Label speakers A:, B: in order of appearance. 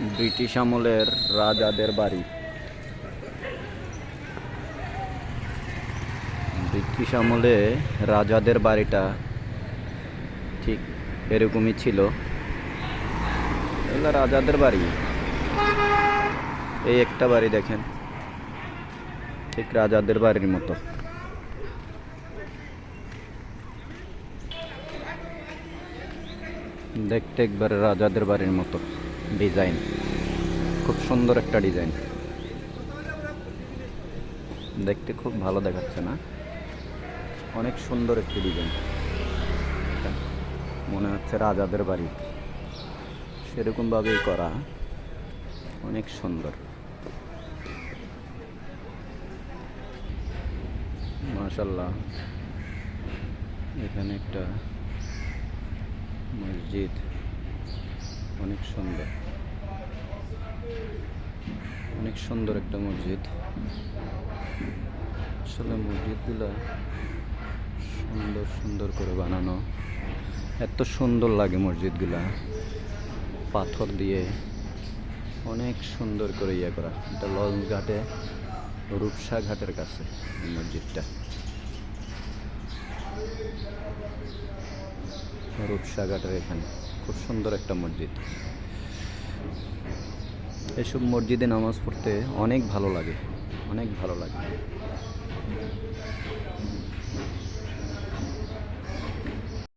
A: British আমলের রাজাদের বাড়ি। ব্রিটিশ আমলে রাজাদের বাড়িটা ঠিক এরকমই ছিল। এগুলো রাজাদের বাড়ি। এই একটা বাড়ি দেখেন। ঠিক রাজাদের বাড়ির মতো। দেখতে একবারে রাজাদের বাড়ির মতো। ডিজাইন। খুব সুন্দর একটা ডিজাইন। দেখতে খুব ভালো দেখাচ্ছে না? অনেক সুন্দর একটি ডিজাইন। মনে হচ্ছে রাজাদের বাড়ি। সেরকমভাবেই করা। অনেক সুন্দর। মাশাল্লাহ এখানে একটা মসজিদ। অনেক সুন্দর। অনেক সুন্দর একটা মসজিদ। আসলে মসজিদগুলা সুন্দর সুন্দর করে বানানো। এত সুন্দর লাগে মসজিদগুলা। পাথর দিয়ে অনেক সুন্দর করে ইয়ে করা। এটা লঞ্চ ঘাটে, রূপসা ঘাটের কাছে মসজিদটা। রূপসা ঘাটের এখানে। খুব সুন্দর একটা মসজিদ। এসব মসজিদে নামাজ পড়তে অনেক ভালো লাগে অনেক ভালো লাগে।